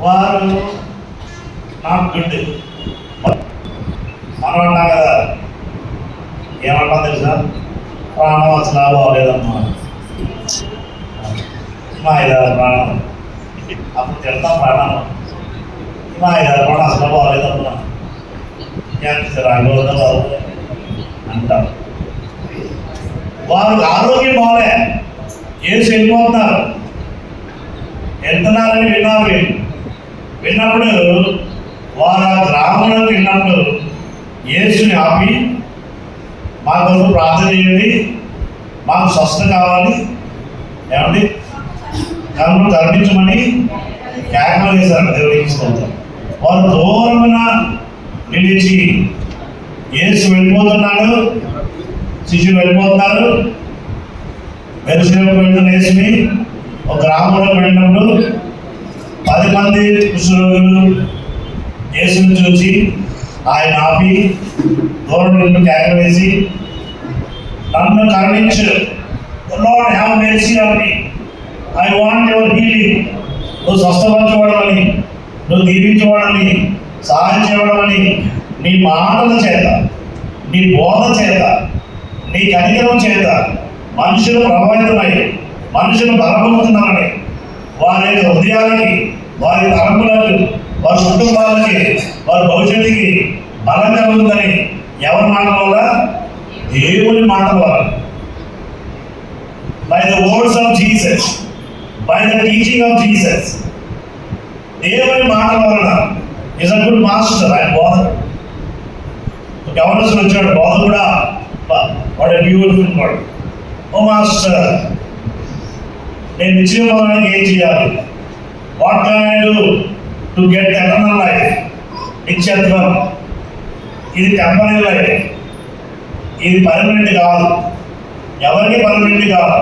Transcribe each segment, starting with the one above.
వారు నాకు గుడ్ మనం అంటాం కదా ఏమంటాం తెలుసా? ప్రాణం అసలు బాగోలేదమ్మా మా ఐదారు ప్రాణం. అప్పుడు తిడతాం ప్రాణం. మా ఐదారు ప్రాణం అసలు బాగోలేదమ్మా ఎంత రాగోదా బాబు. అంటారు. వారు ఆరోగ్యం బాగలే ఏసు వెళ్ళిపోతున్నారు వెళ్తున్నారని విన్నారు వెళ్ళినప్పుడు విన్నప్పుడు వారు ఆ గ్రామంలో విన్నప్పుడు యేసుని ఆపి మా కోసం ప్రార్థన చేయండి మాకు స్వస్థ కావాలి. ఏమండి? కర్మ కరుణించమని కేకలు వేశారు దేవుడికి వారు దూరమున నిలిచి యేసు వెళ్ళిపోతున్నాడు శిష్యులు వెళ్ళిపోతున్నారు. వెలుసులకు వెళ్తున్న యేసుని ఒక గ్రామంలో వెళ్ళినప్పుడు పది మంది కుష్ఠరోగులు యేసుని చూసి ఆయన ఆపి దూరం నుండి కేకలు వేసి నన్ను కరుణించు. Lord have mercy on me I want your healing నువ్వు స్వస్థపరచబడమని నువ్వు దీవించబడమని సహాయం చేయబడమని నీ మాటల చేత నీ బోధ చేత నీ కనికరం చేత మనుషులు ప్రభావితమై మనుషులు బలపడుతున్నారని వారి యొక్క హృదయాలకి వారి తరములకు వారి కుటుంబాలకి వారి భవిష్యత్తుకి బలంగా ఉందని ఎవరి మాట వల్ల దేవుని మాట వల్ల by the words of Jesus by the teaching of Jesus దేవుని మాట వలన ఇస్ అ గుడ్ మాస్టర్ ఆయన బోధకుడు గవర్నర్స్ వచ్చాడు బోధ కూడా వాడు బ్యూటిఫుల్ వాడు ఓ మాస్టర్ నేను నిశ్చయం ఏం చేయాలి? What can I do to get eternal life నిత్యత్వం ఇది టెంపరీ లైఫ్ ఇది పర్మనెంట్ కాదు. ఎవరికి పర్మనెంట్ కాదు?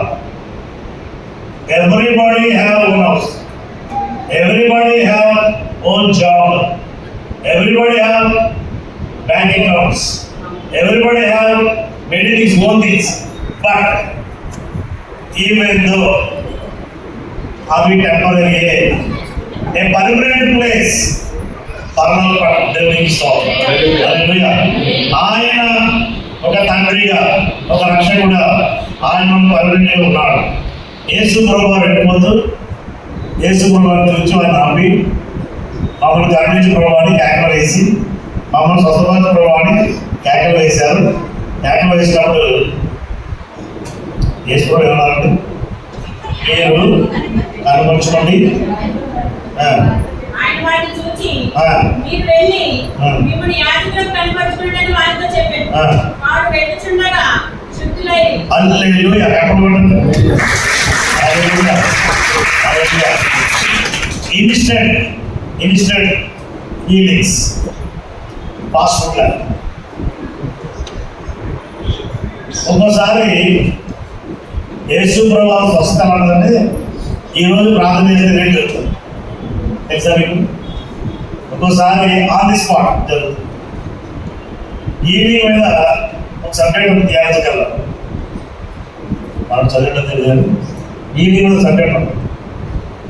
Everybody have own house everybody have own job everybody have bank accounts everybody have many things own things but even though అవి temporary. A permanent place? పరలోక దేవునికి ఆయన ఒక తండ్రిగా ఒక రక్షకుడా ఆయన పర్మనెంట్ ఉన్నాడు. యేసు ప్రభు వెళ్ళిపోతూ యేసు ప్రభు చూసి ఆయన నమ్మి మమ్మల్ని కరుణించి ప్రభావాన్ని కేకలు వేసి మమ్మల్ని స్వస్థపరచ ప్రభావాన్ని కేకలు వేశారు. కేకలు వేసినప్పుడు యేసు ప్రభు ఏమన్నారంటే మీరు కనపరచుకోండి ఆ, ఆయన వారిని చూచి ఆ, మీరు వెళ్ళి ఆ. మిమ్మల్ని యాజకులకు కనపరుచుకున్నది వారితో చెప్పాను ఆ. వారు వెళ్ళుచుండగా శుద్ధులై hallelujah కనపడమండి. Hallelujah hallelujah instant instant healings fast food ఒక్కోసారి యేసు ప్రభావం ఈరోజు ప్రార్థన చేసే రేట్ జరుగుతుంది తెలుసా మీకు ఒక్కోసారి ఆన్ ది స్పాట్ జరుగుతుంది. ఈవినింగ్ మీద ఒక సబ్జెక్ట్ ఉంది ధ్యానించగలం మనం చదివడం తెలియదు ఈవినింగ్ మీద సబ్జెక్ట్ ఉంది.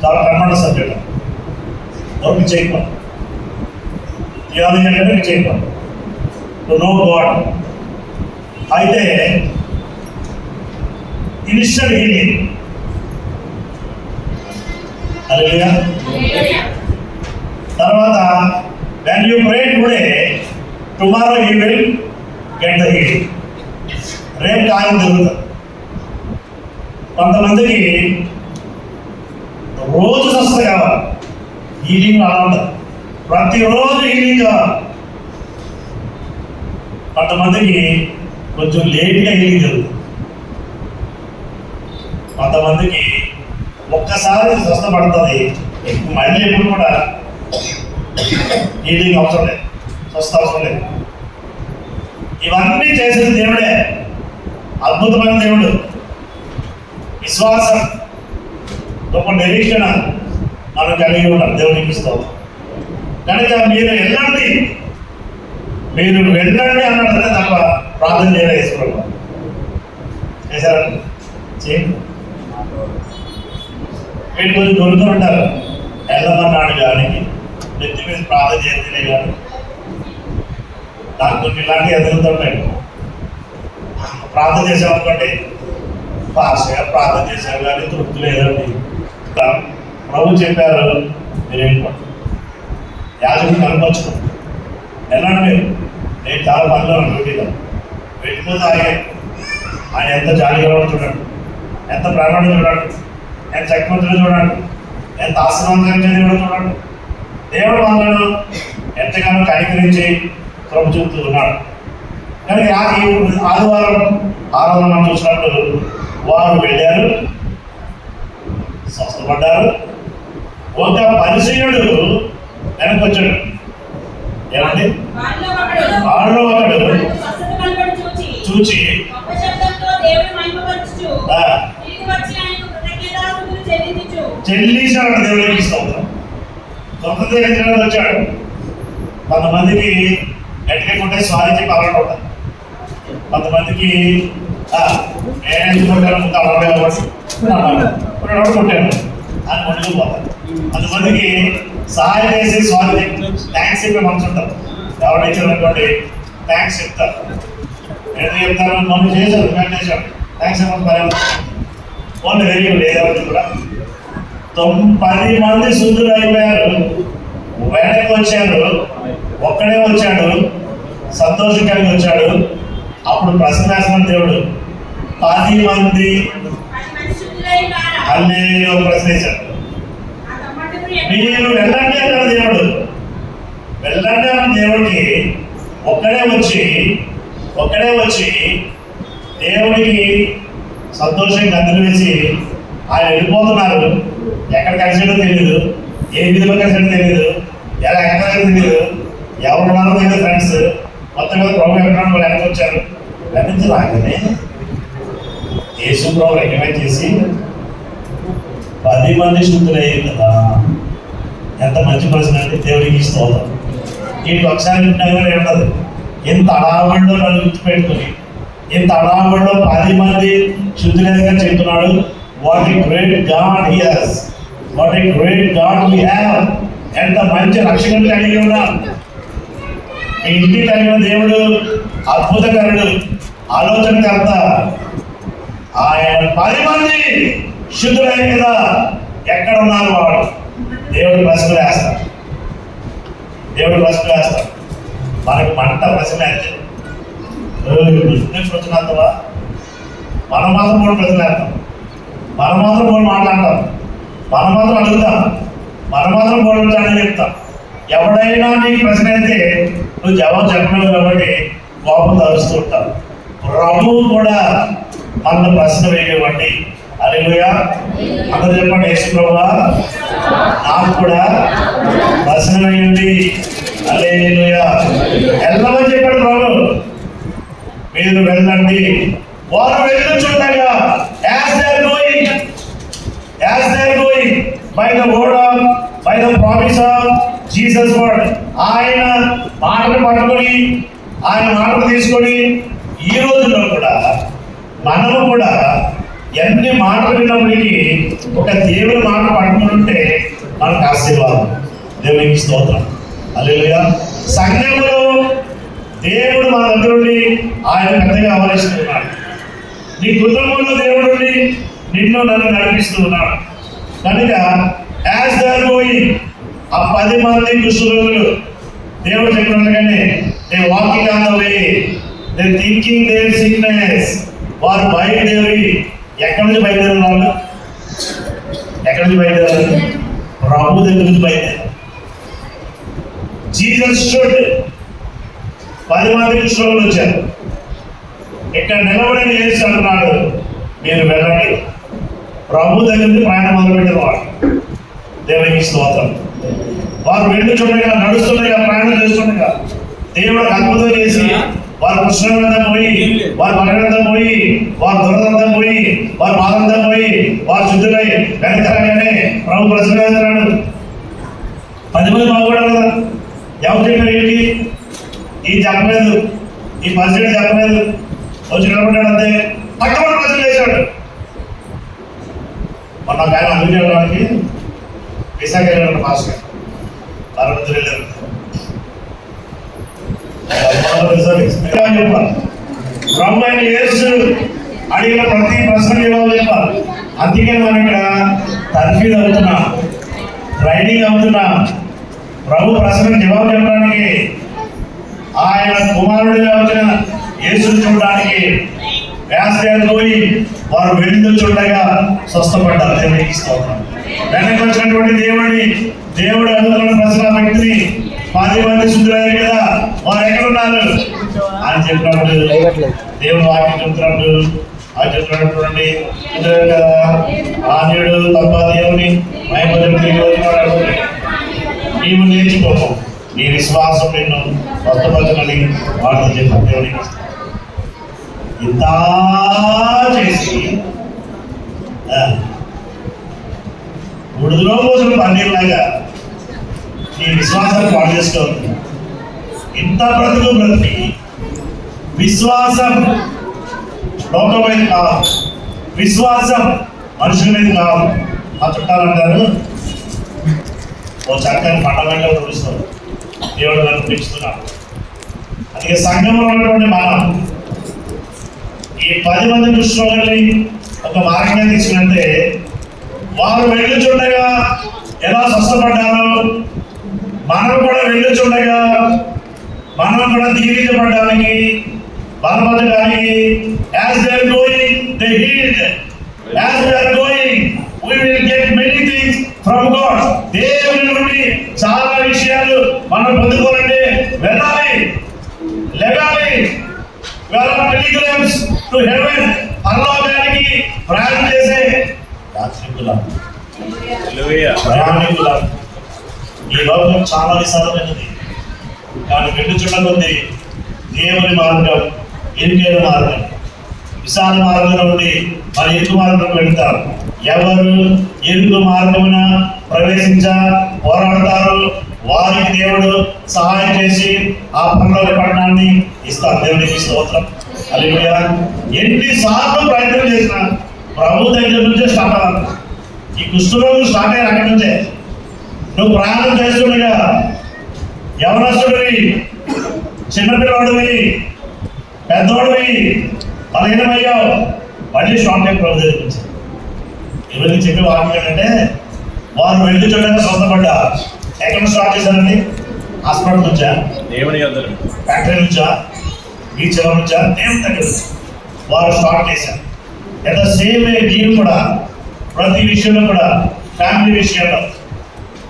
చాలా కర్మణ సబ్జెక్ట్ నోటి చేయకం థియాలజీ అంటే మీకు చేయకం నో గాడ్ అయితే ఇనిషియల్ హీలింగ్ తర్వాత when you pray today tomorrow you will get the healing రేపు కాలం జరుగుతుంది. కొంతమందికి రోజు స్వస్థ కావాలి. హీలింగ్ అలా ప్రతిరోజు హీలింగ్ కావాలి. కొంతమందికి కొంచెం లేట్గా హీలింగ్ జరుగుతుంది. కొంతమందికి ఒక్కసారి స్వస్థపడుతుంది మళ్ళీ ఎప్పుడు కూడా హీలింగ్ అవసరం లేదు. స్వస్థ అవసరం లేదు. ఇవన్నీ చేసేది దేవుడే. అద్భుతమైన దేవుడు. విశ్వాసం. గొప్ప నిరీక్షణ మనం కలిగి ఉన్నాం దేవునికి ఇస్తాం కనుక మీరు వెళ్ళండి. మీరు వెళ్ళండి అన్నట్లయితే తప్ప ప్రార్థన చేయడం వేసుకోవడం చేశారండి చేయండి. వీటి గురించి దొరుకుతూ ఉంటారు. వెళ్ళమన్నాడు కానీ ప్రార్థన చేస్తేనే కాదు. దాంట్లో ఇలాంటివి ఎదుగుతుంటాయి ప్రార్థన చేసామనుకోండి పాస్గా ప్రార్థన చేశారు కానీ తృప్తి లేదండి. ప్రభు చెప్పారు మీరేంటో యాజకుడు కనపరచుకోండి ఎలాంటి మీరు నేను చాలా పనిలో డ్యూటీలో. వెళ్ళిపోతే ఆయన ఆయన ఎంత జాలిగా చూడండి. ఎంత ప్రాణం చూడండి. ఎంత చక్రవర్తులు చూడండి ఎంత ఆశ్రమంగా దేవుడు చూడండి దేవుడు మనలను ఎంతగానో కనికరించి ప్రభు చూపుతూ ఉన్నాడు. కనుక ఆదివారం ఆరాధన మనం చూసినట్టు వారు వెళ్ళారు. స్వస్థపడ్డారు. ఒక పరిచయుడు వెనక్కి వచ్చాడు ఏమండి? వారిలో ఒకడు చూచి చెల్లించాలని దేవుడికి స్తోత్రం. సొంత దగ్గర వచ్చాడు కొంతమందికి గట్టిగా ఉంటే సారీ చెప్పి అలవాటు ఉంటుంది కొంతమందికి ఆ, కొట్టాను? ముందు అలవాటు కాబట్టి. ఇప్పుడు కొట్టాను. అని ముందుకు పోతారు. కొంతమందికి సహాయం చేసి సారీ థ్యాంక్స్ చెప్పే మనసు ఉంటారు ఎవరు ఇచ్చారు అనుకోండి థ్యాంక్స్ చెప్తారు. ఎందుకు చెప్తారు మమ్మల్ని చేశారు మేము చేశాం థ్యాంక్స్ ఏమో పర్యాలు ఓన్లీ వెరీ గుడ్ ఏదైనా కూడా. పది మంది శుద్ధులు అయిపోయారు వెనక్కి వచ్చాడు. ఒక్కడే వచ్చాడు. సంతోషం కలిగి వచ్చాడు. అప్పుడు ప్రశ్న దేవుడు పది మంది పది మంది అల్లే మీరు వెళ్ళండి అన్నాడు దేవుడు. వెళ్ళండి అన్న దేవుడికి ఒక్కడే వచ్చి ఒక్కడే వచ్చి దేవుడికి సంతోషంగా గంతులు వేసి ఆయన వెళ్ళిపోతున్నారు. ఎక్కడ కలిసాడో తెలియదు ఏ విధిలో కలిసాడో తెలియదు ఎలా ఎక్కడ తెలియదు ఎవరు మనం తెలియదు ఫ్రెండ్స్ మొత్తం మీద ప్రభు ఎక్కడ వాళ్ళు వెనక్కి వచ్చారు వెనక్కి రాగానే యేసు ప్రభు రికమెండ్ చేసి పది మంది శుద్ధులయ్యారు కదా ఎంత మంచి ప్రశ్న అంటే దేవుడికి స్తోత్రం. వీటికి ఒకసారి వింటున్నా ఉండదు ఇంత అడావుల్లో నన్ను గుర్తుపెట్టుకుని ఇంత అడావుల్లో పది మంది శుద్ధులేగా చెప్తున్నాడు what a great God hears what a great God we have ఎంత మంచి రక్షకుడు కలిగి ఉన్నాం. మీ ఇంటికి కలిగిన దేవుడు అద్భుతకరుడు ఆలోచనకర్త. ఆయన పది మంది శుద్ధులైన కదా ఎక్కడ ఉన్నారు వాడు దేవుడు ప్రశ్న వేస్తాడు. దేవుడు ప్రశ్న వేస్తాడు. మనకు మంట ప్రశ్న వేస్తే ప్రశ్న వేస్తావా? మనం మాత్రం కూడా ప్రశ్న వేస్తాం. మనం మాత్రం మూడు మాట్లాడతాం. మనం మాత్రం అడుగుతాం. మనం మాత్రం మూడు చెప్తాం. ఎవడైనా నీకు ప్రశ్న అయితే నువ్వు జవాబు చెప్పలేవు కాబట్టి కోపం తరుస్తూ ఉంటావు. ప్రభు కూడా మన ప్రశ్న వేయవండి అలెలుయా అందరు చెప్పండి యేసు ప్రభా నాకు కూడా ప్రశ్న వేయండి. అలెలుయా వెళ్ళమని చెప్పాడు ప్రభు మీరు వెళ్ళండి. వారు వెళ్ళుచుండగా as they are going as they are going by the word of by the promise of Jesus word ఆయన మాటలు పట్టుకొని ఆయన మాటలు తీసుకొని ఈ రోజుల్లో కూడా మనము కూడా ఎన్ని మాటలు విన్నప్పటికీ ఒక దేవుని మాట పట్టుకుంటే ఉంటే మనకు ఆశీర్వాదం. దేవునికి స్తోత్రం. అల్లెలుగా సంఘంలో దేవుడు మన దగ్గరుండి ఆయన పెద్దగా ఆవరిస్తున్నాడు నీ కుటుంబంలో దేవుడు నిన్ను నన్ను నడిపిస్తూ ఉన్నాడు. కనుక యాజ్ దర్ గోయింగ్ ఆ పది మంది కుష్ఠరోగులు దేవుడు చెప్పినట్టుగానే they walking on the way they thinking their sickness వారు బయలుదేరి ఎక్కడి నుంచి బయలుదేరిన వాళ్ళు? ఎక్కడి నుంచి బయలుదేరారు? ప్రభు దగ్గర నుంచి బయలుదేరారు. జీసస్ షుడ్ పది మంది కుష్ఠరోగులు వచ్చారు. ఇక్కడ నిలబడిన ఏసు అంటున్నాడు మీరు వెళ్ళండి. ప్రభు దగ్గర ప్రయాణం మొదలుపెట్టిన వాడు దేవునికి స్తోత్రం. వారు వెళ్ళుచుండగా నడుస్తుండగా ప్రయాణం చేస్తుండగా దేవుడు అద్భుతం చేసి వారు కృష్ణంతా పోయి వారు మరణంతా పోయి వారు దురదంతం పోయి వారు బాధంతా పోయి వారు శుద్ధులై వెనకరాగానే ప్రభు ప్రశ్న పది మంది బాగుపడాలి కదా. ఎవరు చెప్పారు ఏంటి? ఈ చెప్పలేదు. ఈ పరిస్థితి చెప్పలేదు. వచ్చి నిలబడ్డాడు అంతే పక్కన ప్రశ్న వేశాడు మొన్న ఒక ఆయన అందుకు వెళ్ళడానికి విశాఖ వెళ్ళాడు మాస్టర్ పరమతులు వెళ్ళారు. చెప్పాలి ప్రభు అడిగిన ప్రతి ప్రశ్న జవాబు చెప్పాలి అందుకే మనం ఇక్కడ తర్ఫీద్ అవుతున్నాం ట్రైనింగ్ అవుతున్నాం. ప్రభు ప్రశ్న జవాబు చెప్పడానికి ఆయన కుమారుడిగా వచ్చిన యేసు చూడడానికి వ్యాసగారు వారు వెళ్ళి చూడగా స్వస్థపడ్డారు దేవునికి స్తోత్రం. వెనక్కి వచ్చినటువంటి దేవుడిని దేవుడు అడుగుతున్న ప్రశ్న వ్యక్తిని పది మంది శుద్ధులయ్యారు కదా వారు ఎక్కడున్నారు? అని చెప్పినప్పుడు దేవుడు వాక్యం చెప్తున్నప్పుడు అది చెప్తున్నాడు చూడండి కుదిరారు కదా ఆన్యుడు తప్ప దేవుని మహిమతులు తిరిగి నీవు నేర్చుకోము నీ విశ్వాసం నిన్ను స్వస్థపరచమని వార్త చెప్పారు దేవునికి. ఇంత చేసి ఆ, పోసిన పన్నీర్లాగా నీ విశ్వాసాన్ని పాడు చేసుకోవద్దు ఇంత బ్రతుకు బ్రతికి విశ్వాసం లోకమైన కాదు విశ్వాసం మనుషుల మీద కాదు. మా చుట్టాలు అంటారు ఓ చక్కని పండగంలో చూపిస్తారు దేవుడు గారు పెంచుతున్నాడు అందుకే సంఘంలో ఉన్నటువంటి మనం ఈ పది మంది కృష్ణులని ఒక మార్గంగా తీసుకుంటే వారు వెళ్ళుచుండగా ఎలా స్వస్థపడ్డారో మనం కూడా వెళ్ళుచుండగా మనం కూడా దీవించబడ్డానికి బలపడడానికి as they are going they healed as they are going we will get many things from God దేవుని నుండి చాలా విషయాలు మనం పొందుకోవాలంటే వెళ్ళాలి. లెగాలి. వెళ్ళాలి పిలిగ్రమ్స్ టు హెవెన్ పరలోకానికి ప్రయాణం చేసే యాత్రికులం ప్రయాణికులం ఈ లోకం చాలా విశాలమైనది. కానీ వెళ్ళు చూడకొంది దేవుని మార్గం ఇరుకైన మార్గం. విశాల మార్గంలో నుండి మరి ఇరుకు మార్గం వెళ్తారు ఎవరు ఇరుకు మార్గమున ప్రవేశించ పోరాడతారు వారికి దేవుడు సహాయం చేసి ఆ పనుల పట్టణాన్ని ఇస్తారు. దేవునికి స్తోత్రం. ఎన్నిసార్లు ప్రయత్నం చేసినా ప్రభు దగ్గర నుంచే స్టార్ట్ అవ్వాలి. ఈ కుష్ఠరోగులు స్టార్ట్ అయ్యారు అక్కడి నుంచే. నువ్వు ప్రయాణం చేస్తుండగా యవనస్తుడివి చిన్నపిల్లవాడివి పెద్దోడివి బలహీనమయ్యావు. మళ్ళీ స్ట్రాంగ్ టైం ప్రభు దగ్గరికి వచ్చావు ఎవరికి చెప్పే వాక్యం ఏంటంటే వారు వెళ్ళి చూడగా సొంతపడ్డా ఎక్కడ స్టార్ట్ చేశారండి? హాస్పిటల్ నుంచా? ఫ్యాక్టరీ నుంచా? ఈ నుంచా దేవుని దగ్గర వారు స్టార్ట్ చేశారు. ఎంత సేమ్ వే కూడా ప్రతి విషయంలో కూడా ఫ్యామిలీ విషయంలో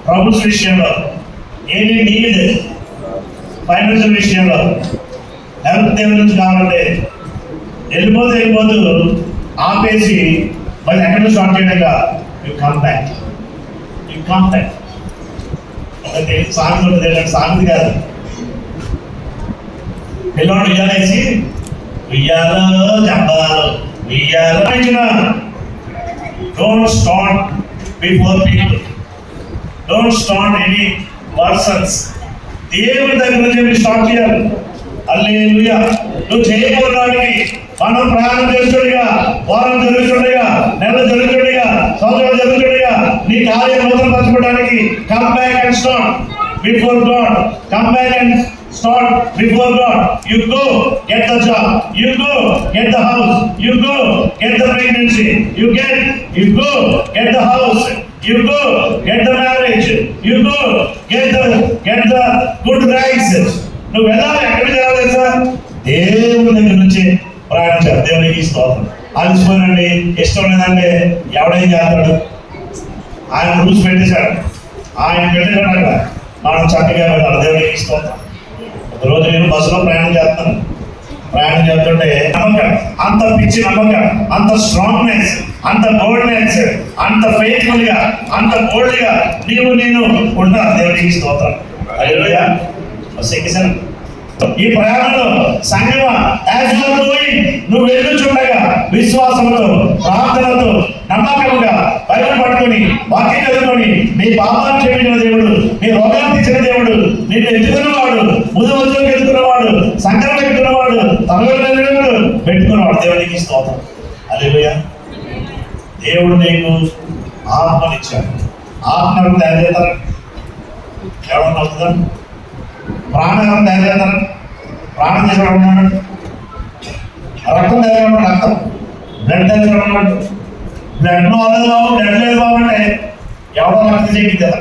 ప్రభుత్వ విషయంలో ఏది నీడ్ ఫైనాన్షియల్ విషయంలో హెల్త్ దేవుని నుంచి కావాలంటే వెళ్ళిపోతే వెళ్ళిపోతూ ఆపేసి మళ్ళీ ఎక్కడ start చేయడంగా you come back you come back ఒక తెలుగు సామెత ఉంటుంది సామెత కాదు. పిల్లవాడు ఉయ్యాలేసి ఉయ్యాలో చెప్పాలో ఉయ్యాలో ఇచ్చిన don't stand before people don't stand any persons దేవుని దగ్గర నుంచి మీరు స్టార్ట్ చేయాలి. అల్లేలుయా నువ్వు చేయకూడడానికి మనం ప్రయాణం చేస్తుండగా వారం జరుగుతుండగా నెల జరుగుతుండగా సంవత్సరం జరుగుతుండగా నీ కార్యం నూతనపరచుకోవడానికి come back and start before God come and start before God you go get the job you go get the house you go get the pregnancy you get you go get the house you go get the marriage you go get the get the good rights నువ్వు వెళ్ళాలి ఎక్కడికి వెళ్ళాలి sir? దేవుని దగ్గర నుంచి ప్రయాణించాలి దేవునికి స్తోత్రం. అలసిపోయినండి ఇష్టం లేదంటే ఎవడేం చేస్తాడు? ఆయన రూల్స్ పెట్టేశాడు. ఆయన పెట్టేశాడు అక్కడ మనం చక్కగా వెళ్ళాలి. దేవునికి స్తోత్రం. రోజు నేను బస్సులో ప్రయాణం చేస్తాను. ప్రయాణం చేస్తుంటే నమ్మకం అంత పిచ్చి నమ్మకం అంత స్ట్రాంగ్నెస్ అంత బోల్డ్నెస్ అంత ఫెయిత్ఫుల్గా అంత బోల్డ్గా నీవు నేను ఉంటా దేవుడికి స్తోత్రం. అయ్యోయా బస్ ఈ ప్రయాణంలో సంగమ యాజ్ యు ఆర్ గోయింగ్ నువ్వు వెళ్ళుచుండగా విశ్వాసంతో ప్రార్థనతో నమ్మకముగా బైబిల్ పట్టుకొని వాక్యం చదువుకొని నీ పాపాలు క్షమించిన దేవుడు నీ రోగాలు తీర్చిన దేవుడు నిన్ను ఎత్తుకున్నవాడు ముందు వదిలోకి ఎత్తుకున్నవాడు సంకరం పెట్టుకున్నవాడు తలగొడినవాడు పెట్టుకున్నవాడు. దేవునికి స్తోత్రం. అదేలుయా దేవుడు నీకు ఆత్మనిచ్చాడు. ఆత్మను తయారు చేస్తారు ఎవరన్నా వస్తుందా? ప్రాణం తయారు చేస్తారు ప్రాణం చేసేవాడు ఉన్నాడు రక్తం తయారు రక్తం. బ్లడ్ తయారు ఉన్నాడు బ్లడ్ వాళ్ళది బాబు బ్లడ్ లేదు బాబు అంటే ఎవడో రక్తం చేయకి కదా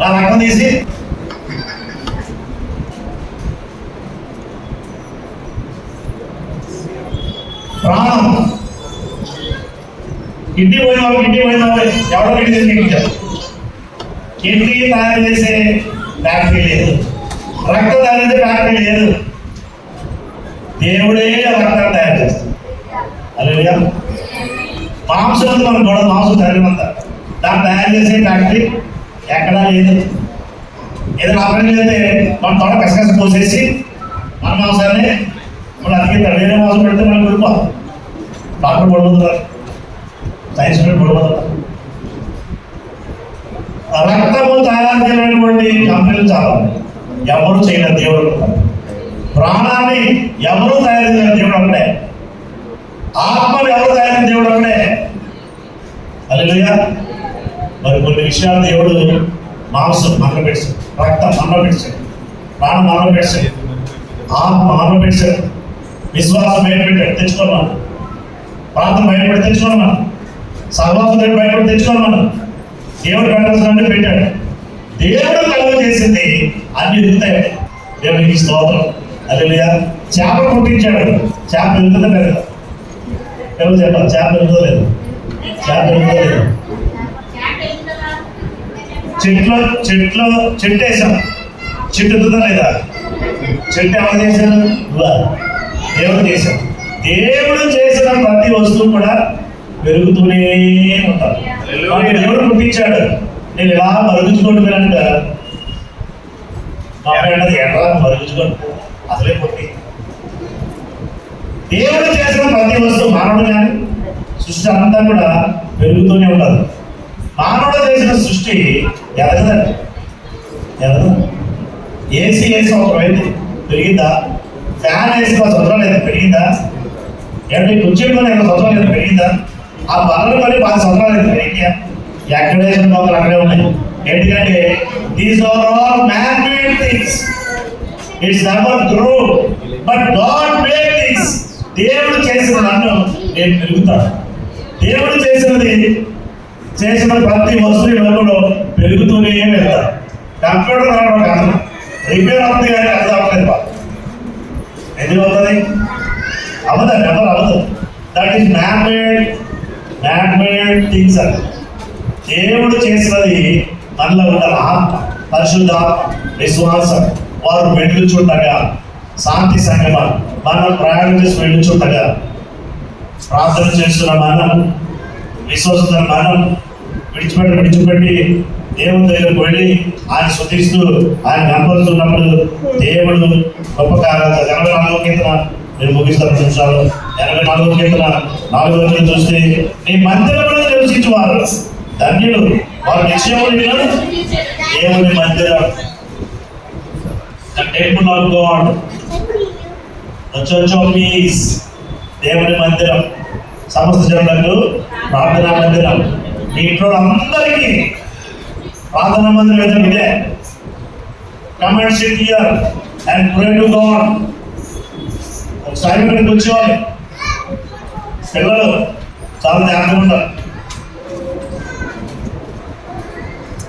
నా రక్తం తీసి ప్రాణం కిడ్నీ పోయిన వాళ్ళు కిడ్నీ పోయిన వాళ్ళు ఎవడో కిడ్నీ తీసి చేయించారు కిడ్నీ తయారు చేసే ఫ్యాక్టరీ లేదు రక్తం తయారు చేసే ఫ్యాక్టరీ లేదు దేవుడే రక్తం తయారు చేస్తాడు అలా మాంసం ఉంది మన గొడవ మాంసం తయారు దాన్ని తయారు చేసే ఫ్యాక్టరీ ఎక్కడా లేదు. ఏదైనా ఆపరేషన్ అయితే మన తోట కసకస పోసేసి మన మాంసాన్ని మన అతికిస్తారు వేరే మాంసం పెడితే మనం కొడుకోవాలి డాక్టర్ పడిపోతున్నారు సైన్స్ స్టూడెంట్ పడిపోతున్నారు రక్తము తయారు చేయనటువంటి కంపెనీలు చాలా ఎవరు చేయలేరు దేవుడు ప్రాణాన్ని ఎవరు తయారు చేయలేరు దేవుడు అంటే ఆత్మను ఎవరు తయారు దేవుడు ఒకటే అలా మరి కొన్ని విషయాలు దేవుడు మాంసం మన్న పెట్టాడు రక్తం మన్న పెట్టాడు ప్రాణం మన్న పెట్టాడు ఆత్మ మన్న పెట్టాడు విశ్వాసం బయట పెట్టాడు తెచ్చుకున్నాను ప్రార్థన బయట పెట్టి తెచ్చుకున్నాను సహవాసం బయట పెట్టి తెచ్చుకున్నాను దేవుడు పెట్టాల్సిన పెట్టాడు. దేవుడు కలుగు చేసింది అన్ని ఎదుగుతాయి దేవుడికి స్తోత్రం. అదే చేప పుట్టించాడు చేప ఎదుగుతుందా కదా ఎవరు చెప్పాలి చేప లేదు? చేప లేదు? చెట్లు చెట్లు చెట్టు వేసాం. చెట్టు ఎదుగుతా లేదా? చెట్టు ఎవరు చేశారు? దేవుడు చేశాడు. దేవుడు చేసిన ప్రతి వస్తువు కూడా పెరుగుతూనే ఉంటారు. దేవుడు పుట్టించాడు నేను ఇలా మరుగుచుకోండి మీరంట మా అన్నది ఎట్లా మరుగుచుకోండి? అసలే పుట్టి దేవుడు చేసిన ప్రతి వస్తువు మానవుడు కానీ సృష్టి అంతా కూడా పెరుగుతూనే ఉండదు మానవుడు చేసిన సృష్టి ఎదగదండి. ఎదగదు. ఏసీ వేసి ఒక వైపు పెరిగిందా? ఫ్యాన్ వేసి ఒక సంవత్సరం లేదు పెరిగిందా? ఏంటి కుర్చీలో నేను సంవత్సరం లేదు పెరిగిందా? ఆ బలలు పని పది సంవత్సరాలు లేదు పెరిగిందా ఎక్కడ వేసిన లోపల అక్కడే ఉన్నాయి. ఎందుకంటే these are all man made things it's never grow but God made things దేవుడు చేసిన నన్ను నేను పెరుగుతాను. దేవుడు చేసినది చేసిన ప్రతి వస్తువు ఈ పెరుగుతూనే వెళ్తాను. కంప్యూటర్ రావడం కాదు. రిపేర్ అవుతుంది కానీ అది అవ్వలేదు బాబు. ఎందుకు అవుతుంది? అవ్వదు నెవర్ అవ్వదు. That is man made man made things అని. దేవుడు చేసినది మనలో ఉండాలి ఆత్మ పరిశుద్ధ విశ్వాసం. వారు వెళ్ళుచుండగా శాంతి సంగమాలు. మనం ప్రయాణం చేసి వెళ్ళుచుండగా ప్రార్థన చేస్తున్న మనం విశ్వసిస్తున్న మనం విడిచిపెట్టి విడిచిపెట్టి దేవుని దగ్గరకు వెళ్ళి ఆయన శుద్ధిస్తూ ఆయన కనపరుస్తున్నప్పుడు దేవుడు గొప్ప కార్యాలు ఎనభై నాలుగో కీర్తన నేను ముగిస్తాను రెండు నిమిషాలు. ఎనభై నాలుగో కీర్తన నాలుగో రోజులు చూస్తే నీ మందిరంలో నివసించువారు ధన్యుడు వారు నిశ్చయములు దేవుని మందిరం. The temple of God, the church దేవుని మందిరం సమస్త జనులకు ప్రార్థనా మందిరం. మీ ఇంట్లో అందరికీ ప్రార్థనా మందిరం ఏదో ఇదే come and sit here and pray to God ఒకసారి మీరు కూర్చోవాలి. పిల్లలు చాలా జాగ్రత్తగా ఉంటారు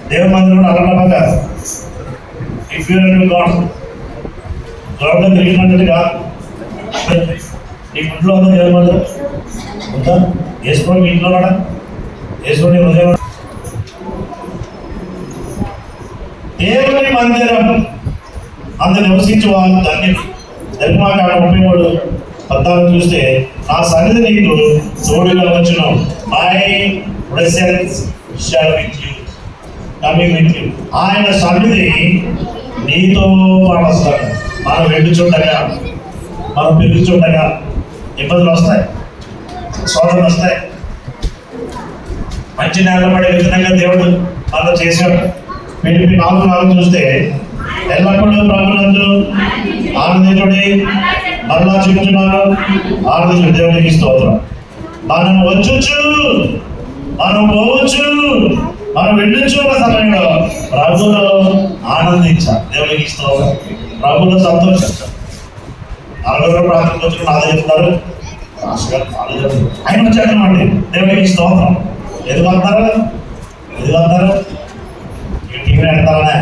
దేవుని మందిరం అలమగా if you to God ground తిరిగినట్టుగా నీ ఇంట్లో ఉందా దేవుని ఉందా? వేసుకోండి మీ ఇంట్లో ఉన్నాడా? వేసుకోండి ఉదయం దేవుని మందిరం. అందు నివసించి వాళ్ళు దాన్ని నిర్మాకాండ ముప్పై మూడు పద్నాలుగు చూస్తే నా సన్నిధి నీకు తోడుగా వచ్చును. My presence shall with you coming with you ఆయన సన్నిధి నీతో పాటు వస్తాడు. మనం చూడగా మనం పెరుగుచుండగా ఇబ్బందులు వస్తాయి శోధనలు వస్తాయి. మంచి నేలబడే విధంగా దేవుడు వాళ్ళు చేశాడు. పిలిపి నాలుగు నాలుగు చూస్తే ఎల్లప్పుడూ ప్రభులందు ఆనందించుడి మరలా చెప్తున్నాను ఆనందించు దేవుడికి స్తోత్రం. మనం వచ్చుచు మనం పోవచ్చు మనం వెళ్ళుచున్న సమయంలో ప్రభులో ఆనందించాలి. దేవుడికి స్తోత్రం. ప్రభులో సంతోషించాలి. నలుగురు ప్రాంతంలో వచ్చిన నాలుగు చెప్తారు రాష్ట్ర గారు నాలుగు చెప్తారు. ఆయన వచ్చాడనమాట దేవునికి స్తోత్రం. ఎందుకు అంటారు ఎందుకు అంటారు టీవీ ఎడతారనే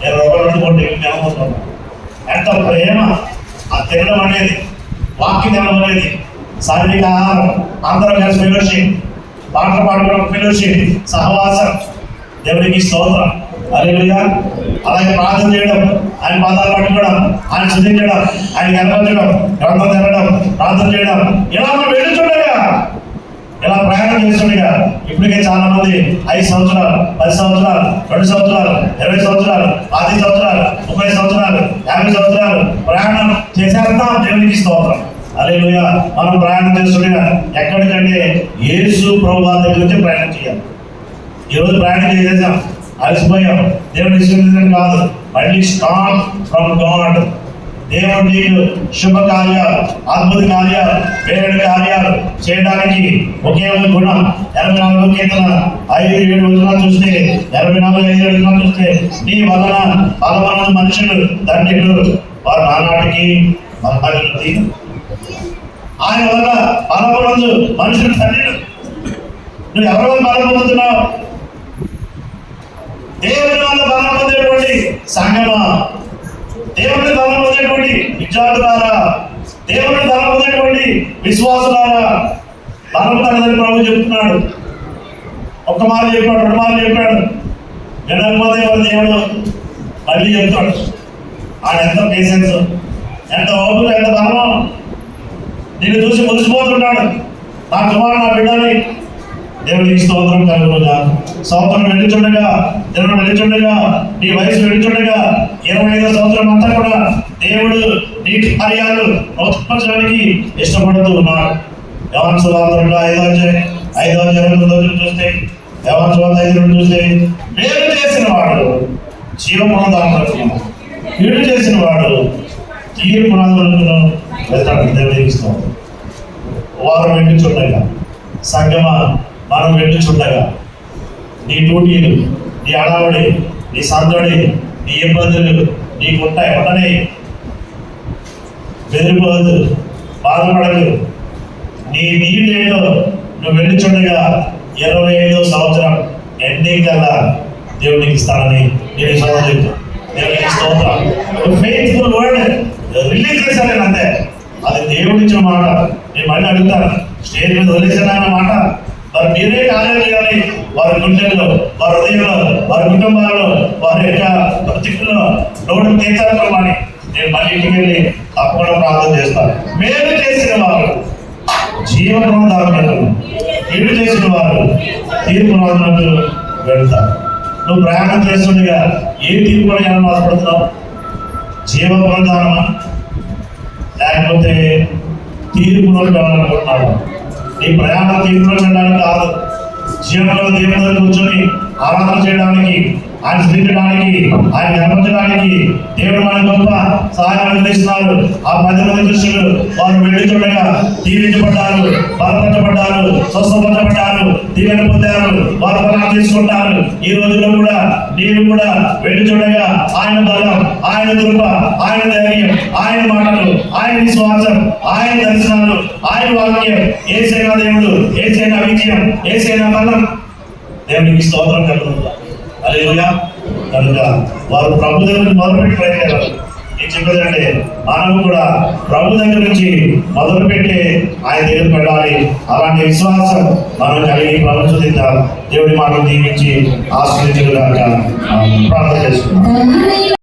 నేను రూపాయలు పెట్టుకోండి మేము పోతున్నాం ఎంత ప్రేమ. ఆ తినడం అనేది వాక్య తినడం అనేది శారీరక ఆహారం. అందరం కలిసి ఫెలోషిప్ పాటలు పాడుకోవడం ఫెలోషిప్ సహవాసం. దేవుడికి స్తోత్రం. అలెలుయా అలాగే ప్రార్థన చేయడం ఆయన పాదాలు పట్టుకోవడం ఆయన శుద్ధించడం ఆయన కనపరచడం గ్రంథం తినడం ప్రార్థన చేయడం ఇలా మనం వెళ్ళుతుండగా ఇలా ప్రయాణం చేస్తుండగా ఇప్పటికే చాలా మంది ఐదు సంవత్సరాలు పది సంవత్సరాలు రెండు సంవత్సరాలు ఇరవై సంవత్సరాలు పది సంవత్సరాలు ముప్పై సంవత్సరాలు యాభై సంవత్సరాలు ప్రయాణం చేసేస్తాం దేవునికి స్తోత్రం. అదే మనం ప్రయాణం చేస్తుండగా ఎక్కడికంటే ఏసు ప్రభు దగ్గర నుంచి ప్రయాణం చేయాలి. ఈరోజు ప్రయాణం చేసేసాం. అలసిపోయాం. దేవుని విశ్వసించడం కాదు మళ్ళీ స్టార్ట్ ఫ్రమ్ గాడ్. దేవుడు నీకు శుభ కార్యాలు అద్భుత కార్యాలు వేరే కార్యాలు చేయడానికి ఒకే ఒక గుణం. ఎనభై నాలుగు కీర్తన ఐదు ఏడు రోజులు చూస్తే ఎనభై నాలుగు ఐదు ఏడు రోజులు చూస్తే నీ వలన బలమైన మనుషులు తండ్రులు వారు నానాటికి మంత్రి ఆయన వల్ల బలపడందు మనుషులు తండ్రులు నువ్వు ఎవరి వల్ల దేవుని వల్ల బలం పొందేటువంటి సంగమా దేవుని బలం పొందేటువంటి విద్యార్థులారా? దేవుని బలం పొందేటువంటి విశ్వాసులారా? బలం తనదని ప్రభు చెప్తున్నాడు. ఒక్క మాట చెప్పాడు రెండు మాట చెప్పాడు. వినకపోతే వాళ్ళ దేవుడు మళ్ళీ చెప్తాడు. ఆయన ఎంత పేషెన్స్ ఎంత ఓపిక ఎంత బలం నేను చూసి మురిసిపోతుంటాడు. నా కుమారు నా బిడ్డని దేవుడికి స్తోత్రం కలుగుగా సంవత్సరం వెళ్ళిచుండగా దేవుడు వెళ్ళిచుండగా నీ వయసు వెళ్ళిచుండగా ఇరవై ఐదో సంవత్సరం అంతా కూడా దేవుడు నీ కార్యాలు నూతనపరచడానికి ఇష్టపడుతూ ఉన్నాడు. యవన సువార్తలో ఐదో ఐదో జరుగుతుందో రోజులు చూస్తే యవన సువార్త ఐదు రెండు చూస్తే మేలు చేసిన వాడు జీవపునదాలను కీడు చేసిన వాడు తీర్పునందులను వెళ్తాడు దేవుడికి స్తోత్రం. వారు వెళ్ళుచుండగా సంగమ మనం వెళ్ళుచుండగా నీ డ్యూటీలు నీ అడావడి నీ సందడి నీ ఇబ్బందులు నీకు ఉంటాయి ఉండని బెదిరిపోదు బాధపడదు నీ నీడేలో నువ్వు వెళ్ళుచుండగా ఇరవై ఐదో సంవత్సరం ఎండింగ్ కల్లా దేవునికి ఇస్తానని నేను సోదరు చెప్తాను దేవునికి స్తోత్రం. ఫెయిత్ఫుల్ వర్డ్ రిలీజ్ చేశాను అంతే అది దేవుడి మాట. నేను మళ్ళీ అడుగుతాను. స్టేజ్ మీద వదిలేసానన్న మాట? వారు మీరే కాలేదు కానీ వారి గుండెల్లో వారి హృదయంలో వారి కుటుంబాలలో వారి యొక్క బ్రతికుల్లో నోటు తీర్చాలని నేను మళ్ళీ ఇంటికి వెళ్ళి తప్పకుండా ప్రార్థన చేస్తాను. మేలు చేసిన వారు జీవనోదారులు ఏడు చేసిన వారు తీర్పు రాజులకు వెళ్తారు. నువ్వు ప్రయాణం చేస్తుండగా ఏ తీర్పు బాధపడుతున్నావు ఆశపడుతున్నావు? జీవ పునరుద్ధారమా లేకపోతే తీర్పులో వెళ్ళాలనుకుంటున్నాడు ఈ ప్రయాణం తీర్థం వెళ్ళడానికి కాదు. జీవనంలో దేవుడు కూర్చొని ఆరాధన చేయడానికి ఆయన స్థితించడానికి ఆయన నిర్మించడానికి దేవుడు మన గొప్ప సహాయం అందిస్తున్నారు ఆ పది మంది దృష్టిలు వారు వెళ్ళి చూడగా దీవించబడ్డారు బలపరచబడ్డారు స్వస్థపరచబడ్డారు దీవెన పొందారు వారు బలం తీసుకుంటారు. ఈ రోజుల్లో కూడా నీవు కూడా వెళ్ళి చూడగా ఆయన బలం ఆయన కృప ఆయన ధైర్యం ఆయన మాటలు ఆయన విశ్వాసం ఆయన దర్శనాలు ఆయన వాక్యం. ఏసైనా దేవుడు ఏసైనా విజయం ఏసైనా బలం. దేవునికి స్తోత్రం కలుగుతుంది అలేలుగా కనుక వారు ప్రభు దగ్గర నుంచి మొదలుపెట్టి ప్రయత్నాలు నేను చెప్పేదంటే మనము కూడా ప్రభు దగ్గర నుంచి మొదలుపెట్టి ఆయన దగ్గర పెట్టాలి అలాంటి విశ్వాసం మనం కలిగి ప్రపంచం దేవుడి మాటలు దీవించి ఆశ్రయించగలగాక ప్రార్థన చేసుకుంటాం